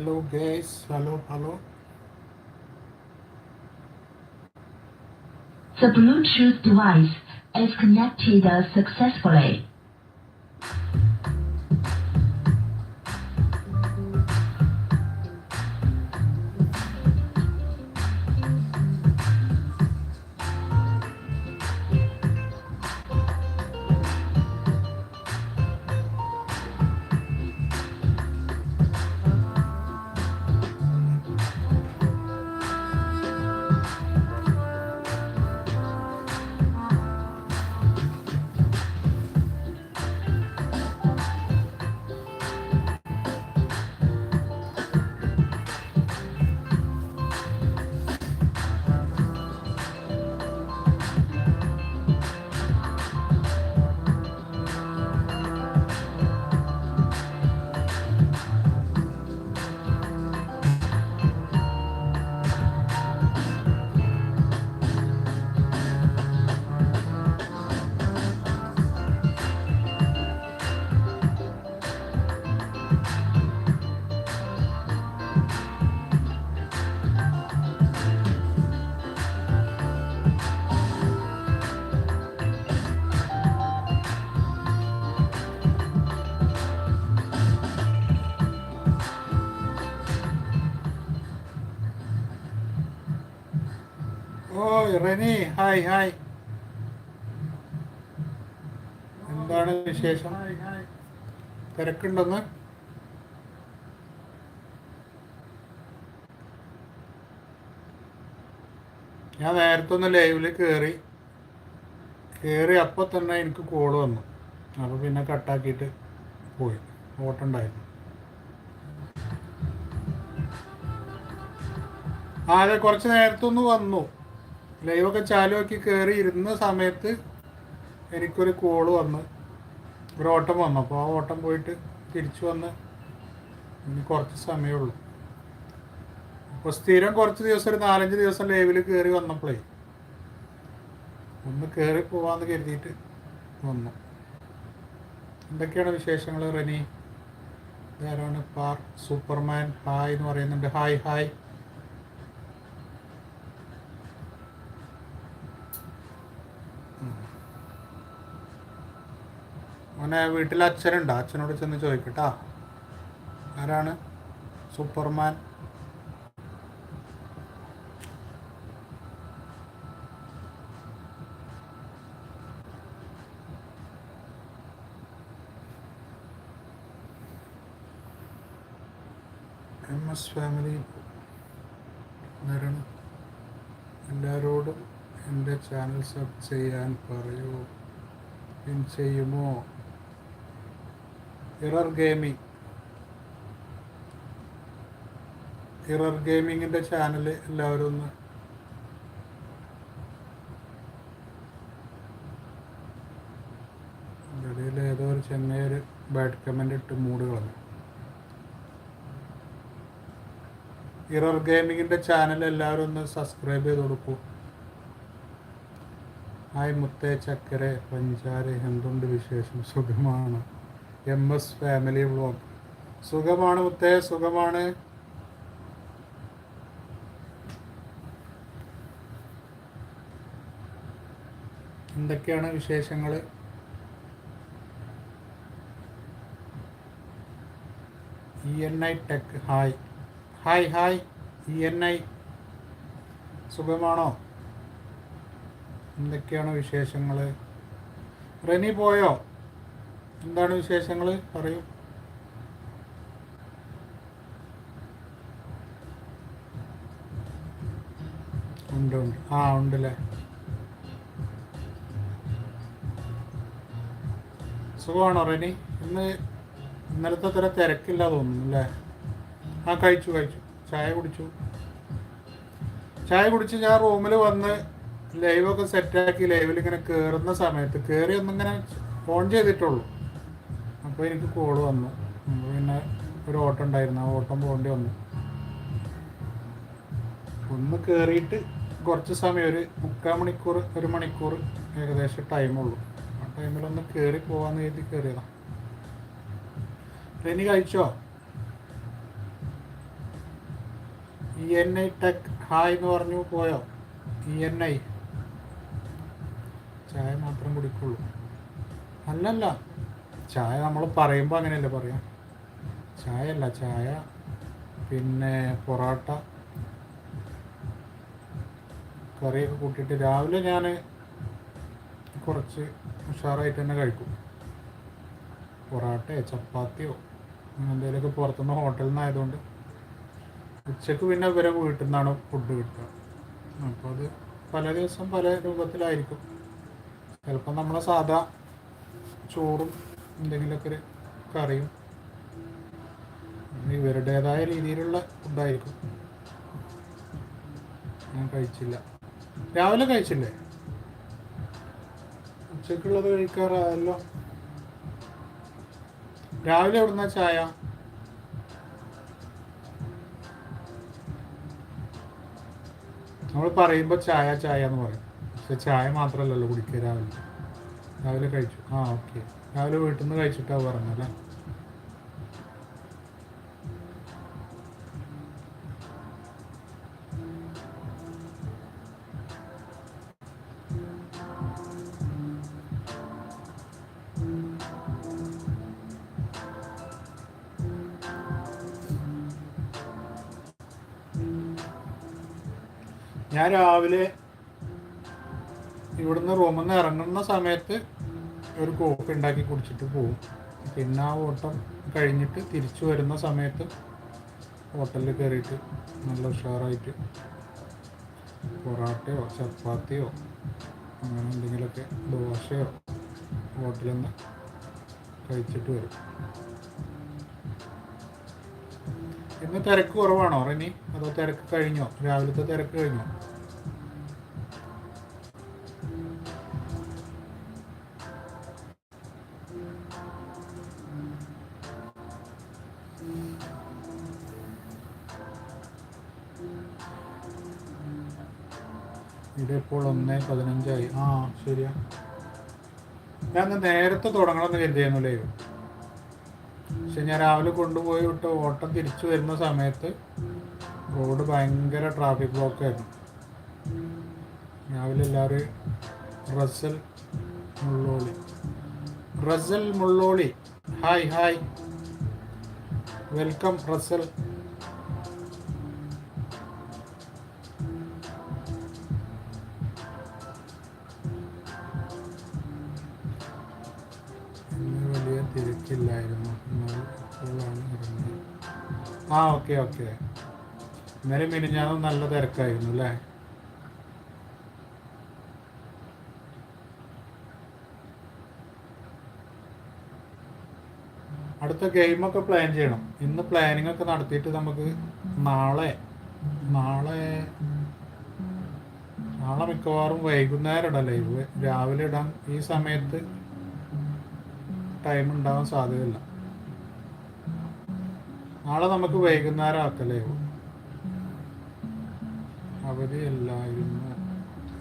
Hello guys, hello, hello. The Bluetooth device is connected successfully. ഓയ് Reni hi hi എന്താണ് വിശേഷം? തിരക്കുണ്ടെന്ന്? ഞാൻ നേരത്തെ ഒന്ന് ലൈവിൽ കയറി കയറി അപ്പോൾ തന്നെ എനിക്ക് കോൾ വന്നു. അപ്പൊ പിന്നെ കട്ടാക്കിയിട്ട് പോയി. ഓട്ടുണ്ടായിരുന്നു. ആ അതെ കുറച്ച് നേരത്തെ ഒന്ന് വന്നു. ലൈവൊക്കെ ചാലുവാക്കി കയറി ഇരുന്ന സമയത്ത് എനിക്കൊരു കോൾ വന്ന്. ഒരു ഓട്ടം വന്നു. അപ്പോൾ ആ ഓട്ടം പോയിട്ട് തിരിച്ചു വന്ന് ഇനി കുറച്ച് സമയമുള്ളൂ അപ്പോൾ സ്ഥിരം കുറച്ച് ദിവസം ഒരു നാലഞ്ച് ദിവസം ലൈവിൽ കയറി വന്നപ്പോഴേ ഒന്ന് കയറി പോവാന്ന് കരുതിയിട്ട് വന്നു. എന്തൊക്കെയാണ് വിശേഷങ്ങൾ റെനി? ഇതാരാണ്? പാർ സൂപ്പർമാൻ ഹായ് എന്ന് പറയുന്നുണ്ട്. Hi hi. മോനെ വീട്ടിൽ അച്ഛനുണ്ട്. അച്ഛനോട് ചെന്ന് ചോദിക്കട്ടാ. ആരാണ്? സൂപ്പർമാൻ. എം എസ് ഫാമിലി വരണം. എല്ലാവരോടും എന്റെ ചാനൽ സബ് ചെയ്യാൻ പറയൂ. ചെയ്യുമോ? ഇറർ ഗെയിമിംഗ് ഇറർ ഗെയിമിങ്ങിന്റെ ചാനൽ എല്ലാവരും ഒന്ന് ഇടയിൽ ഏതോ ഒരു ചെന്നൈ ഒരു ബാഡ് കമന്റ് ഇട്ട് മൂട് കളഞ്ഞു. ഇറർ ഗെയിമിങ്ങിന്റെ ചാനൽ എല്ലാവരും ഒന്ന് സബ്സ്ക്രൈബ് ചെയ്ത് കൊടുക്കൂ. ഹായ് മുത്തേ ചക്കര പഞ്ചാര എന്തുണ്ട് വിശേഷം? സുഖമാണ്? എം എസ് ഫാമിലി വ്ളോഗ് സുഖമാണ് മുത്തേ സുഖമാണ്. എന്തൊക്കെയാണ് വിശേഷങ്ങൾ E N I tech hi hi hi E N I സുഖമാണോ? എന്തൊക്കെയാണ് വിശേഷങ്ങൾ റെനി പോയോ? എന്താണ് വിശേഷങ്ങൾ പറയൂ. ഉണ്ട് ഉണ്ട്. ആ ഉണ്ടല്ലേ? സുഖമാണോ റെനി? ഇന്ന് ഇന്നലത്തെ തര തിരക്കില്ല തോന്നുന്നു അല്ലേ? ആ കഴിച്ചു കഴിച്ചു. ചായ കുടിച്ചു. ചായ കുടിച്ച് ഞാൻ റൂമിൽ വന്ന് ലൈവൊക്കെ സെറ്റാക്കി ലൈവിൽ ഇങ്ങനെ കയറുന്ന സമയത്ത് കയറി ഒന്നിങ്ങനെ ഫോൺ ചെയ്തിട്ടുള്ളൂ. അപ്പോൾ എനിക്ക് കോൾ വന്നു. പിന്നെ ഒരു ഓട്ടം ഉണ്ടായിരുന്നു. ആ ഓട്ടം പോകേണ്ടി വന്നു. ഒന്ന് കയറിയിട്ട് കുറച്ച് സമയം ഒരു മുക്കാൽ മണിക്കൂർ ഒരു മണിക്കൂർ ഏകദേശം ടൈമുള്ളൂ ആ ടൈമിലൊന്ന് കയറി പോകാമെന്ന് കരുതി കയറിയതാണ് ഇനി കഴിച്ചോ? E N I tech hi എന്ന് പറഞ്ഞു പോയോ? ഇ എൻ ഐ ചായ മാത്രം കുടിക്കുള്ളൂ. അല്ലല്ല. ചായ നമ്മൾ പറയുമ്പോൾ അങ്ങനെയല്ലേ പറയാം? ചായ അല്ല ചായ പിന്നെ പൊറോട്ട കറിയൊക്കെ കൂട്ടിയിട്ട് രാവിലെ ഞാൻ കുറച്ച് ഉഷാറായിട്ട് തന്നെ കഴിക്കും. പൊറോട്ടയോ ചപ്പാത്തിയോ എന്തെങ്കിലുമൊക്കെ പുറത്തുനിന്ന് ഹോട്ടലിൽ നിന്നായതുകൊണ്ട് ഉച്ചയ്ക്ക് പിന്നെ ഇവരെ വീട്ടിൽ നിന്നാണ് ഫുഡ് കിട്ടുക. അപ്പോൾ അത് പല ദിവസം പല രൂപത്തിലായിരിക്കും. ചിലപ്പോൾ നമ്മളെ സാധാ ചോറും എന്തെങ്കിലുമൊക്കെ ഒരു കറിയും ഇവരുടേതായ രീതിയിലുള്ള ഫുഡായിരിക്കും. ഞാൻ കഴിച്ചില്ല. രാവിലെ കഴിച്ചില്ലേ? ഉച്ചക്കുള്ളത് കഴിക്കാറായല്ലോ. രാവിലെ എവിടുന്ന ചായ? നമ്മൾ പറയുമ്പോൾ ചായ ചായ എന്ന് പറയും. പക്ഷെ ചായ മാത്രമല്ലല്ലോ കുടിക്കുക രാവിലെ. രാവിലെ കഴിച്ചു. ആ ഓക്കെ. രാവിലെ വീട്ടിൽ നിന്ന് കഴിച്ചിട്ടാ പറഞ്ഞല്ലേ ഞാൻ രാവിലെ ഇവിടുന്ന് റൂമിൽ നിന്ന് ഇറങ്ങുന്ന സമയത്ത് ഒരു കോഫി ഉണ്ടാക്കി കുടിച്ചിട്ട് പോവും. പിന്നെ ആ ഓട്ടം കഴിഞ്ഞിട്ട് തിരിച്ചു വരുന്ന സമയത്ത് ഹോട്ടലിൽ കയറിയിട്ട് നല്ല ഉഷാറായിട്ട് പൊറാട്ടയോ ചപ്പാത്തിയോ അങ്ങനെ എന്തെങ്കിലുമൊക്കെ ദോശയോ ഹോട്ടലിൽ നിന്ന് കഴിച്ചിട്ട് വരും. ഇന്ന് തിരക്ക് കുറവാണോ റിനി? അതോ തിരക്ക് കഴിഞ്ഞോ? രാവിലത്തെ തിരക്ക് കഴിഞ്ഞോ? ഇതിപ്പോൾ ഒന്ന് പതിനഞ്ചായി. ആ ശരിയാ. ഞാൻ നേരത്തെ തുടങ്ങണമെന്ന് കരുതിയായിരുന്നു ലൈവ് പക്ഷെ ഞാൻ രാവിലെ കൊണ്ടുപോയി വിട്ട് ഓട്ടം തിരിച്ചു വരുന്ന സമയത്ത് റോഡ് ഭയങ്കര ട്രാഫിക് ബ്ലോക്ക് ആയിരുന്നു. രാവിലെ എല്ലാവരും Russel Mulloli. Russel Mulloli. Hi hi. Welcome Russel. ഇറങ്ങിയത് ആ ഓക്കെ ഓക്കെ. ഇന്നലെ മിനിഞ്ഞാന്ന് നല്ല തിരക്കായിരുന്നു അല്ലേ? അടുത്ത ഗെയിമൊക്കെ പ്ലാൻ ചെയ്യണം. ഇന്ന് പ്ലാനിങ് ഒക്കെ നടത്തിയിട്ട് നമുക്ക് നാളെ നാളെ നാളെ മിക്കവാറും വൈകുന്നേരം ഇടാം ലൈവ് രാവിലെ ഇടാം. ഈ സമയത്ത് ടൈം ഉണ്ടാവാൻ സാധ്യതയില്ല. നാളെ നമുക്ക് വൈകുന്നേരം ആക്കല്ലേ അവധിയല്ലായിരുന്നു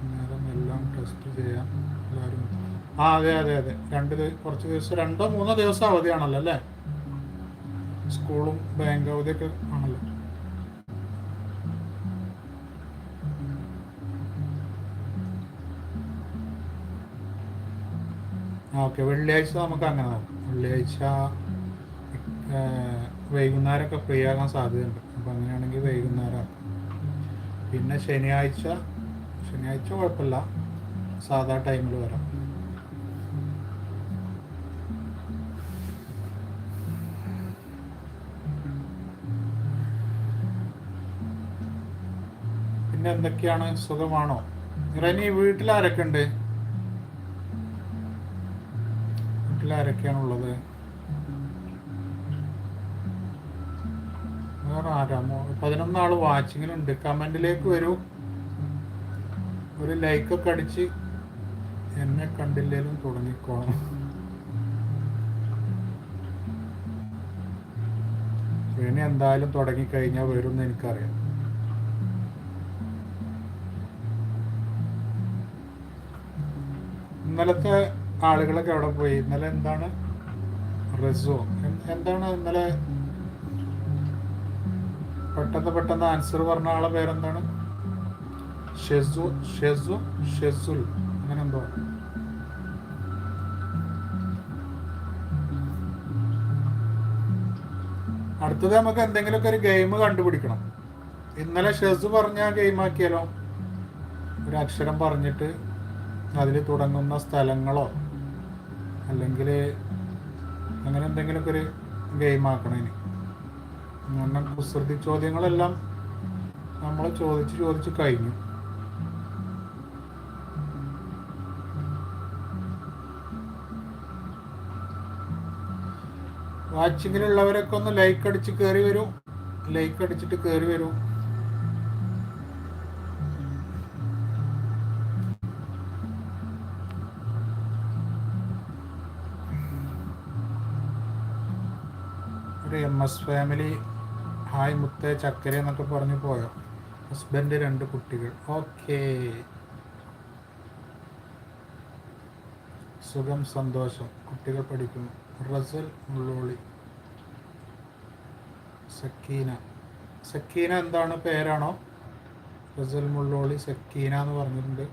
നേരം എല്ലാം ടെസ്റ്റ് ചെയ്യാം. എല്ലാവരും. ആ അതെ അതെ അതെ. രണ്ട് കുറച്ച് ദിവസം രണ്ടോ മൂന്നോ ദിവസം അവധിയാണല്ലോ അല്ലേ? സ്കൂളും ബാങ്ക് അവധിയൊക്കെ ആണല്ലോ. ഓക്കെ വെള്ളിയാഴ്ച നമുക്ക് അങ്ങനെ നോക്കാം. വെള്ളിയാഴ്ച വൈകുന്നേരമൊക്കെ ഫ്രീ ആകാൻ സാധ്യതയുണ്ട്. അപ്പം അങ്ങനെയാണെങ്കിൽ വൈകുന്നേരം. പിന്നെ ശനിയാഴ്ച ശനിയാഴ്ച കുഴപ്പമില്ല. സാധാ ടൈമിൽ വരാം. പിന്നെ എന്തൊക്കെയാണ് സുഖമാണോ? ഇറനി വീട്ടിൽ ആരൊക്കെ ഉണ്ട് ആരൊക്കെയാണുള്ളത് വേറെ ആരാമോ പതിനൊന്നാൾ വാച്ചിങ്ങിലുണ്ട്. കമന്റിലേക്ക് വരൂ. ഒരു ലൈക്കൊക്കെ അടിച്ച് എന്നെ കണ്ടില്ലേലും തുടങ്ങിക്കോണം ഇനി എന്തായാലും തുടങ്ങിക്കഴിഞ്ഞാൽ വരും എന്ന് എനിക്കറിയാം. ഇന്നലത്തെ ആളുകളൊക്കെ അവിടെ പോയി. ഇന്നലെ എന്താണ്? റെസോ. എന്താണ് ഇന്നലെ? പെട്ടെന്ന് പെട്ടെന്ന് ആൻസർ പറഞ്ഞ ആളെ പേരെന്താണ്? ഷെസു ഷെസു ഷെസുൽ. അങ്ങനെ എന്തോ. അടുത്തത് നമുക്ക് എന്തെങ്കിലുമൊക്കെ ഒരു ഗെയിം കണ്ടുപിടിക്കണം. ഇന്നലെ ഷെസു പറഞ്ഞ ഗെയിം ആക്കിയാലോ? ഒരു അക്ഷരം പറഞ്ഞിട്ട് അതിൽ തുടങ്ങുന്ന സ്ഥലങ്ങളോ അല്ലെങ്കിൽ അങ്ങനെ എന്തെങ്കിലുമൊക്കെ ഒരു ഗെയിം ആക്കണം ഇനി അങ്ങനെ കുസൃതി ചോദ്യങ്ങളെല്ലാം നമ്മൾ ചോദിച്ച് ചോദിച്ച് കഴിഞ്ഞു. വാച്ചിങ്ങിലുള്ളവരൊക്കെ ഒന്ന് ലൈക്ക് അടിച്ച് കയറി വരും. ലൈക്ക് അടിച്ചിട്ട് കയറി വരൂ. എം എസ് ഫാമിലി ഹായ് മുത്ത ചക്കര എന്നൊക്കെ പറഞ്ഞു പോയോ? ഹസ്ബൻഡ് രണ്ട് കുട്ടികൾ. ഓക്കേ. സുഖം സന്തോഷം. കുട്ടികൾ പഠിക്കുന്നു. റസൽ മുള്ളോളി. സക്കീന. സക്കീന എന്താണ് പേരാണോ? റസൽ മുള്ളോളി സക്കീന എന്ന് പറഞ്ഞിട്ടുണ്ട്.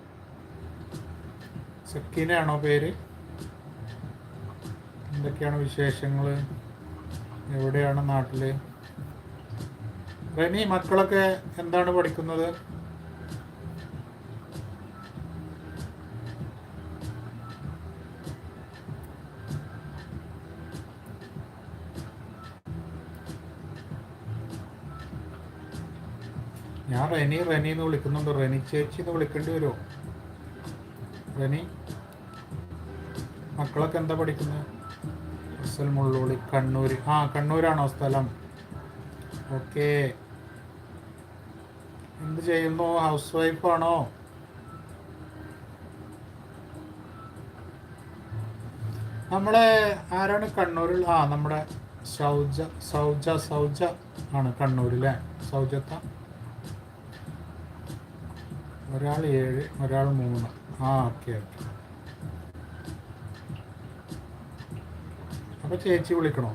സക്കീനയാണോ പേര്? എന്തൊക്കെയാണ് വിശേഷങ്ങൾ എവിടെയാണ് നാട്ടിൽ? റെനി മക്കളൊക്കെ എന്താണ് പഠിക്കുന്നത്? ഞാൻ റെനി റെനി എന്ന് വിളിക്കുന്നുണ്ട്. റെനി ചേച്ചി എന്ന് വിളിക്കേണ്ടി വരുമോ? റെനി മക്കളൊക്കെ എന്താ പഠിക്കുന്നത്? അസൽ മുള്ളോളി കണ്ണൂർ ആ കണ്ണൂരാണോ സ്ഥലം? ഓക്കെ. എന്ത് ചെയ്യുന്നു? ഹൗസ് വൈഫാണോ നമ്മളെ ആരാണ് കണ്ണൂരിൽ? ആ നമ്മുടെ സൗജ സൗജ സൗജ ആണ് കണ്ണൂരിലെ സൗജത്ത. ഒരാൾ ഏഴ് ഒരാൾ മൂന്ന്. ആ ഓക്കെ ഓക്കെ. അപ്പൊ ചേച്ചി വിളിക്കണോ?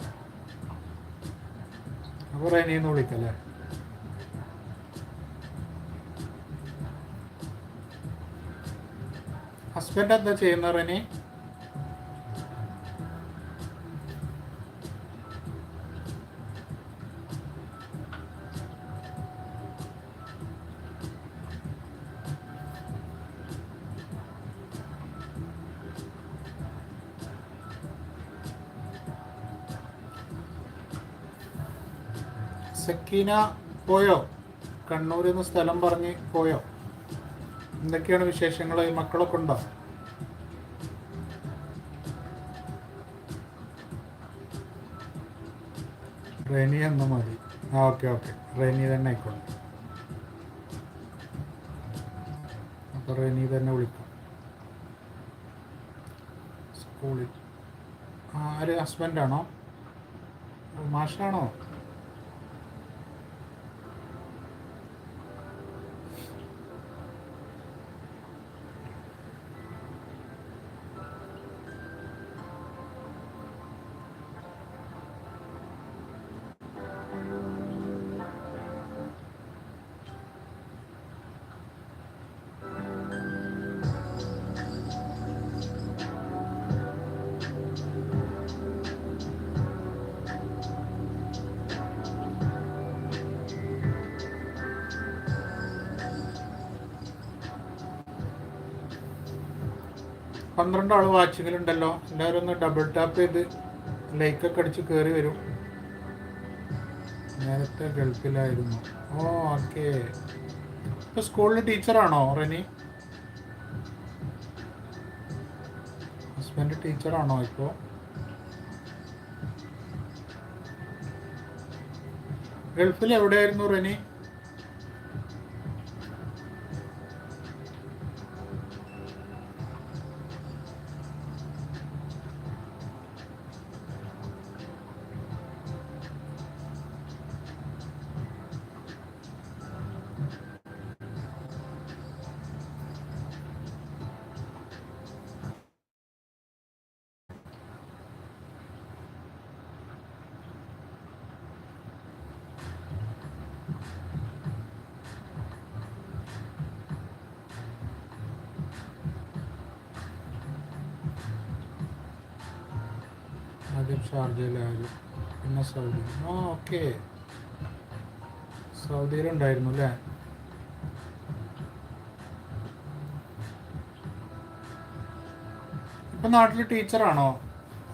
അപ്പൊ റേനിന്ന് വിളിക്കല്ലേ? ഹസ്ബൻഡ് എന്താ ചെയ്യുന്ന റെനി? സക്കീന പോയോ? കണ്ണൂരിൽ നിന്ന് സ്ഥലം പറഞ്ഞ് പോയോ? എന്തൊക്കെയാണ് വിശേഷങ്ങൾ? മക്കളൊക്കെ ഉണ്ടോ? റെനി എന്ന മതി. ആ ഓക്കെ ഓക്കെ. റെനി തന്നെ ആയിക്കോട്ടെ. അപ്പോൾ റെനി തന്നെ വിളിക്കാം. സ്കൂളിൽ. ആര്? ഹസ്ബൻഡാണോ? മാഷാണോ? പന്ത്രണ്ട് ആൾ വാച്ചിങ്ങിലുണ്ടല്ലോ. എല്ലാവരും ഒന്ന് ഡബിൾ ടാപ്പ് ചെയ്ത് ലൈക്കൊക്കെ അടിച്ച് കയറി വരും. നേരത്തെ ഗൾഫിലായിരുന്നു. ഓ ഓക്കെ ഇപ്പൊ സ്കൂളിൽ ടീച്ചറാണോ റെനി? ഹസ്ബൻഡ് ടീച്ചറാണോ ഇപ്പോ? ഗൾഫിൽ എവിടെയായിരുന്നു റെനി? ആദ്യം ഷാർജയിലായാലും പിന്നെ സൗദി. ആ ഓക്കെ. സൗദിയിലുണ്ടായിരുന്നു അല്ലേ? ഇപ്പം നാട്ടിൽ ടീച്ചറാണോ?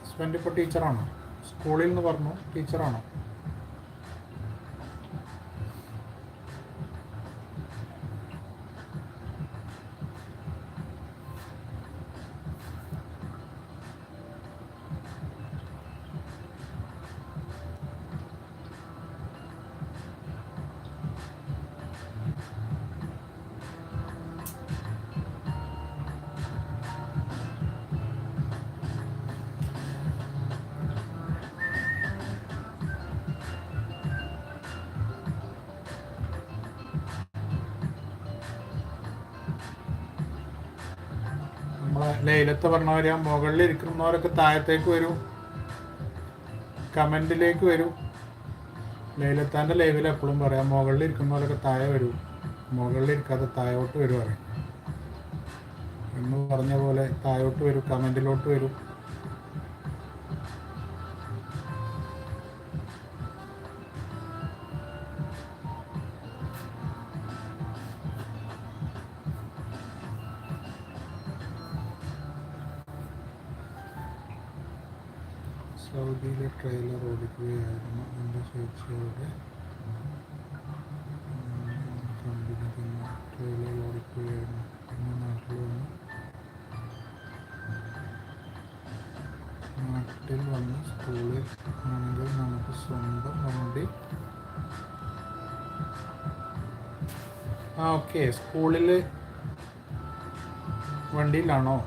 ഹസ്ബൻഡ് ഇപ്പോൾ ടീച്ചറാണോ? സ്കൂളിൽ നിന്ന് പറഞ്ഞു ടീച്ചറാണോ? ലൈലത്ത് പറഞ്ഞവര് മുകളിൽ ഇരിക്കുന്നവരൊക്കെ താഴത്തേക്ക് വരൂ. കമന്റിലേക്ക് വരൂ. ലൈലത്താന്റെ ലൈവിൽ എപ്പോഴും പറയാം മുകളിൽ ഇരിക്കുന്നവരൊക്കെ താഴെ വരൂ. മുകളിൽ ഇരിക്കാതെ താഴോട്ട് വരും പറയും. എന്ന് പറഞ്ഞ പോലെ താഴോട്ട് വരൂ കമന്റിലോട്ട് വരും. ഓടിക്കുകയായിരുന്നു എന്റെ ചേച്ചിയുടെ. കമ്പനി തന്നെ ട്രെയിലർ ഓടിക്കുകയായിരുന്നു പിന്നെ നാട്ടിൽ വന്ന്. നാട്ടിൽ വന്ന് സ്കൂളിൽ ആണെങ്കിൽ നമുക്ക് സ്വന്തം വണ്ടി. ആ ഓക്കെ. സ്കൂളിൽ വണ്ടിയിലാണോ?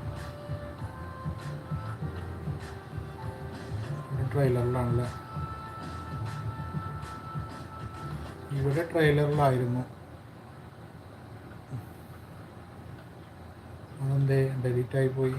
ട്രെയിലറിലാണല്ലേ ഇവിടെ ട്രെയിലറിലായിരുന്നു അതെന്തേ? ഡെലിറ്റ് ആയി പോയി.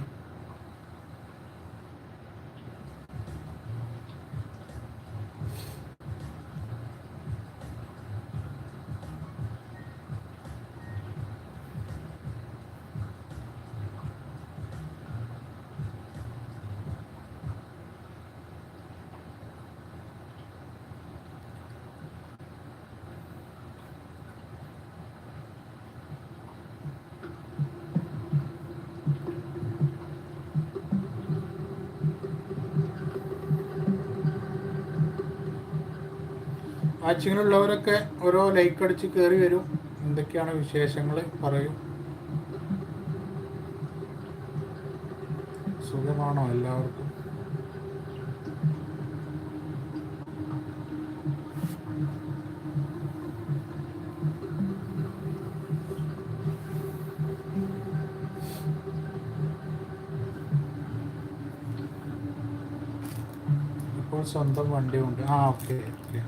വാച്ചിങ്ങിലുള്ളവരൊക്കെ ഓരോ ലൈക്ക് അടിച്ച് കയറി വരും. എന്തൊക്കെയാണ് വിശേഷങ്ങൾ? പറയും. സുഖമാണോ എല്ലാവർക്കും? ഇപ്പോൾ സ്വന്തം വണ്ടി ഉണ്ട് ആ ഓക്കെ ഓക്കെ.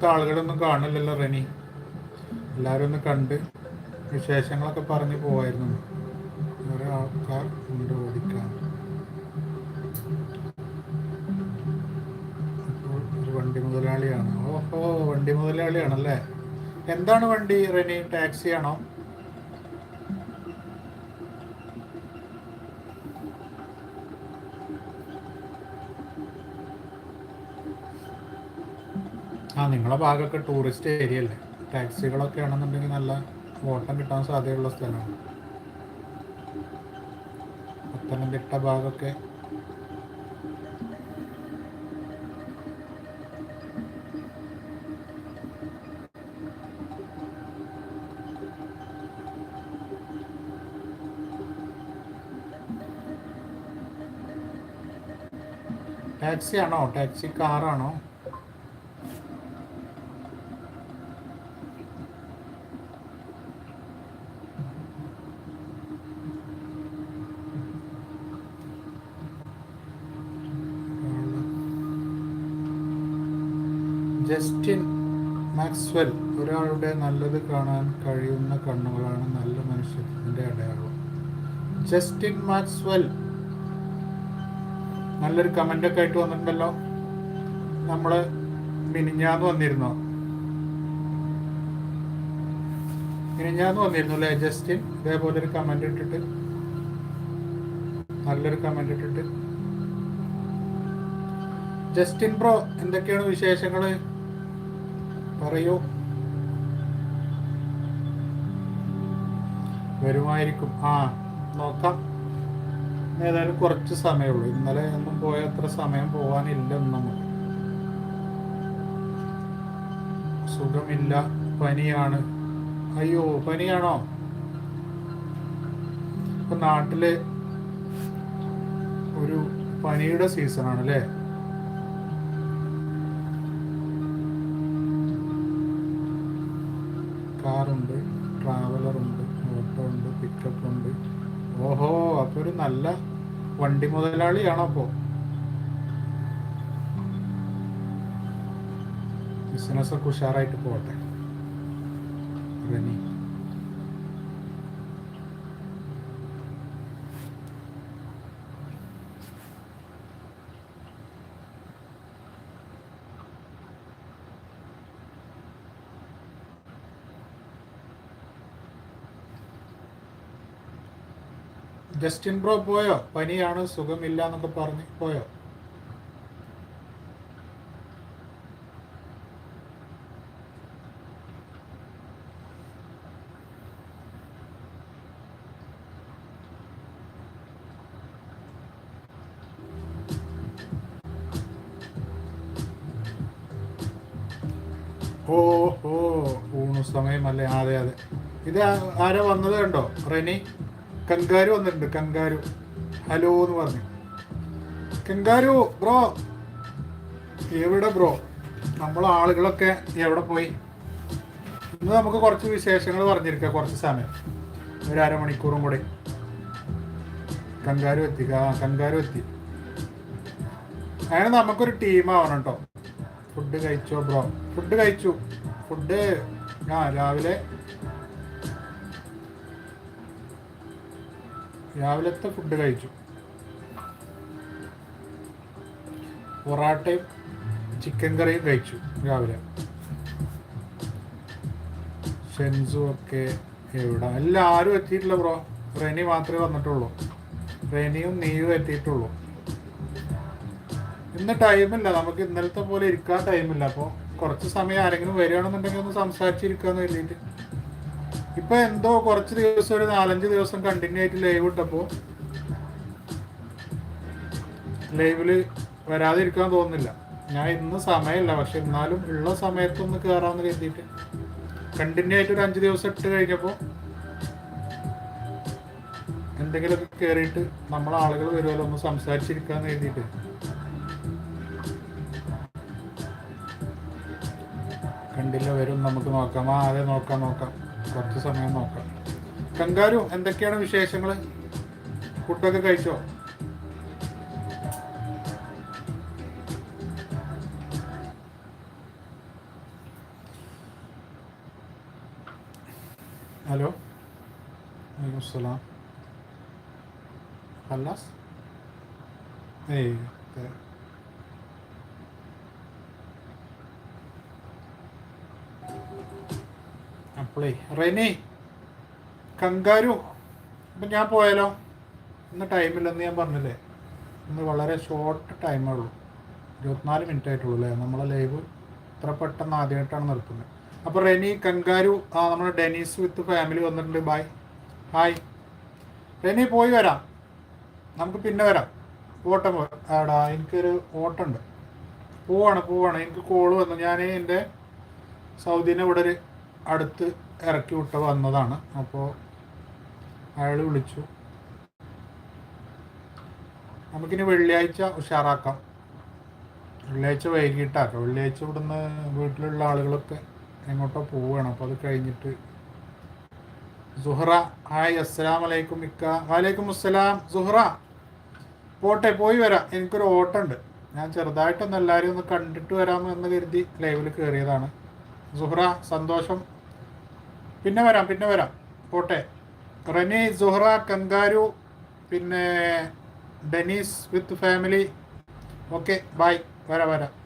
ഇന്നലത്തെ ആളുകളൊന്നും കാണില്ലല്ലോ റെനി. എല്ലാവരും ഒന്ന് കണ്ട് വിശേഷങ്ങളൊക്കെ പറഞ്ഞു പോവായിരുന്നു. വേറെ ആൾക്കാർ ഉണ്ട് ഓടിക്കാൻ. ഒരു വണ്ടി മുതലാളിയാണ്. ഓഹോ വണ്ടി മുതലാളിയാണല്ലേ? എന്താണ് വണ്ടി റെനി? ടാക്സി ആ ഭാഗമൊക്കെ ടൂറിസ്റ്റ് ഏരിയ അല്ലേ? ടാക്സികളൊക്കെ ആണെന്നുണ്ടെങ്കിൽ നല്ല ഓട്ടം കിട്ടാൻ സാധ്യതയുള്ള സ്ഥലമാണ്. പത്തനംതിട്ട ഭാഗമൊക്കെ. ടാക്സി ആണോ? ടാക്സി കാറാണോ ജസ്റ്റിൻ മാക്സ്വെൽ ഒരാളുടെ നല്ലത് കാണാൻ കഴിയുന്ന കണ്ണുകളാണ് നല്ല മനുഷ്യന്റെ അടയാളം. Justin Maxwell. നല്ലൊരു കമന്റ് ഒക്കെ ആയിട്ട് വന്നിട്ടുണ്ടല്ലോ. നമ്മൾ മിനിഞ്ഞാന്ന് വന്നിരുന്നോ? മിനിഞ്ഞാന്ന് വന്നിരുന്നു അല്ലേ ജസ്റ്റിൻ? ഇതേപോലെ ഒരു കമന്റ് ഇട്ടിട്ട്. നല്ലൊരു കമന്റ് ഇട്ടിട്ട്. ജസ്റ്റിൻ ബ്രോ എന്തൊക്കെയാണ് വിശേഷങ്ങൾ? പറയൂ. വരുമായിരിക്കും. ആ നോക്കാം. ഏതായാലും കുറച്ച് സമയമുള്ളൂ ഇന്നലെ ഒന്നും പോയ അത്ര സമയം പോകാനില്ല നമുക്ക് സുഖമില്ല. പനിയാണ്. അയ്യോ പനിയാണോ? ഇപ്പൊ നാട്ടിൽ ഒരു പനിയുടെ സീസണാണ് അല്ലേ കാറുണ്ട് ട്രാവലറുണ്ട് ഓട്ടോ ഉണ്ട് പിക്കപ്പ് ഉണ്ട് ഓഹോ അപ്പൊ ഒരു നല്ല വണ്ടി മുതലാളിയാണോ അപ്പോ? ബിസിനസ് ഒക്കെ ഉഷാറായിട്ട് പോകട്ടെ. റെനി. ജസ്റ്റിൻ ബ്രോ പോയോ? പനിയാണ്? സുഖമില്ല എന്നൊക്കെ പറഞ്ഞ് പോയോ? ഓ ഓ ഊണു സമയമല്ലേ അതെ അതെ. ഇത് ആരാ വന്നത് കണ്ടോ? റെനി? കങ്കാരു വന്നിട്ടുണ്ട് കങ്കാരു ഹലോ എന്ന് പറഞ്ഞു. Kangaroo bro. എവിടെ ബ്രോ? നമ്മൾ ആളുകളൊക്കെ എവിടെ പോയി? ഇന്ന് നമുക്ക് കുറച്ച് വിശേഷങ്ങൾ പറഞ്ഞിരിക്കാം കുറച്ച് സമയം. ഒരു അരമണിക്കൂറും കൂടി. കങ്കാരു എത്തി കങ്കാരു എത്തി. അങ്ങനെ നമുക്കൊരു ടീമാവണം കേട്ടോ ഫുഡ് കഴിച്ചോ ബ്രോ? ഫുഡ് കഴിച്ചു. ഫുഡ് ആ രാവിലെ രാവിലത്തെ ഫുഡ് കഴിച്ചു. പൊറാട്ടയും ചിക്കൻ കറിയും കഴിച്ചു രാവിലെ. ഫ്രണ്ട്സും ഒക്കെ എവിടെ? എല്ലാവരും എത്തിയിട്ടില്ല ബ്രോ. റെനി മാത്രമേ വന്നിട്ടുള്ളൂ. റെനിയും നീയും എത്തിയിട്ടുള്ളൂ. ഇന്ന് ടൈമില്ല നമുക്ക് ഇന്നലത്തെ പോലെ ഇരിക്കാൻ ടൈമില്ല അപ്പോൾ കുറച്ച് സമയം ആരെങ്കിലും വരികയാണെന്നുണ്ടെങ്കിൽ ഒന്ന് സംസാരിച്ചിരിക്കാന്ന് കരുതിയിട്ട്. ഇപ്പൊ എന്തോ കുറച്ച് ദിവസം ഒരു നാലഞ്ച് ദിവസം കണ്ടിന്യൂ ആയിട്ട് ലൈവ് ഇട്ടപ്പോ ലൈവിൽ വരാതിരിക്കാൻ തോന്നുന്നില്ല. ഞാൻ ഇന്ന് സമയമില്ല പക്ഷെ എന്നാലും ഉള്ള സമയത്തൊന്ന് കയറാമെന്ന് കരുതിയിട്ട് കണ്ടിന്യൂ ആയിട്ട് ഒരു അഞ്ച് ദിവസം ഇട്ട് കഴിഞ്ഞപ്പോൾ എന്തെങ്കിലുമൊക്കെ കയറിയിട്ട് നമ്മളെ ആളുകൾ വരുമല്ലോ ഒന്ന് സംസാരിച്ചിരിക്കാന്ന് കരുതിയിട്ട്. കണ്ടില്ല വരും നമുക്ക് നോക്കാം. ആ അതെ നോക്കാം നോക്കാം. കുറച്ച് സമയം നോക്കാം. കങ്കാരു എന്തൊക്കെയാണ് വിശേഷങ്ങൾ ഫുഡൊക്കെ കഴിച്ചോ? ഹലോ. അസ്സലാം ഹല്ലാസ് ഏയ് അപ്പോളേ റെനി കങ്കാരു അപ്പം ഞാൻ പോയാലോ? ഇന്ന് ടൈമില്ലെന്ന് ഞാൻ പറഞ്ഞില്ലേ? ഇന്ന് വളരെ ഷോർട്ട് ടൈമേ ഉള്ളൂ ഇരുപത്തിനാല് മിനിറ്റ് ആയിട്ടുള്ളൂ അല്ലേ? നമ്മളെ ലൈവ് ഇത്ര പെട്ടെന്ന് ആദ്യമായിട്ടാണ് നിർത്തുന്നത് അപ്പോൾ റെനി കങ്കാരു ആ നമ്മുടെ ഡെനീസ് വിത്ത് ഫാമിലി വന്നിട്ടുണ്ട്. ബായ് ഹായ് റെനി പോയി വരാം. നമുക്ക് പിന്നെ വരാം. ഓട്ടം ആടാ എനിക്കൊരു ഓട്ടമുണ്ട് പോവാണ് പോവാണ്. എനിക്ക് കോൾ വന്നു. ഞാൻ എന്റെ സൗദിനെ ഇവിടെ ഒരു അടുത്ത് ഇറക്കി വിട്ട് വന്നതാണ്. അപ്പോൾ അയാൾ വിളിച്ചു. നമുക്കിനി വെള്ളിയാഴ്ച ഉഷാറാക്കാം. വെള്ളിയാഴ്ച വൈകിട്ടാക്കാം. വെള്ളിയാഴ്ച ഇവിടുന്ന് വീട്ടിലുള്ള ആളുകളൊക്കെ എങ്ങോട്ടോ പോവുകയാണ്. അപ്പോൾ അത് കഴിഞ്ഞിട്ട് സുഹറ. ഹായ് അസ്സലാം വലൈക്കും ഇക്ക വലൈക്കും അസ്സലാം സുഹറ പോട്ടെ പോയി വരാം. എനിക്കൊരു ഓട്ടമുണ്ട് ഞാൻ ചെറുതായിട്ടൊന്ന് എല്ലാവരെയും ഒന്ന് കണ്ടിട്ട് വരാമെന്ന് കരുതി ലൈവിൽ കയറിയതാണ് സുഹ്റ സന്തോഷം. പിന്നെ വരാം പിന്നെ വരാം. പോട്ടെ. റനി സുഹ്ര കങ്കാരു പിന്നെ Denise with family. Okay bye. വരാം വരാം.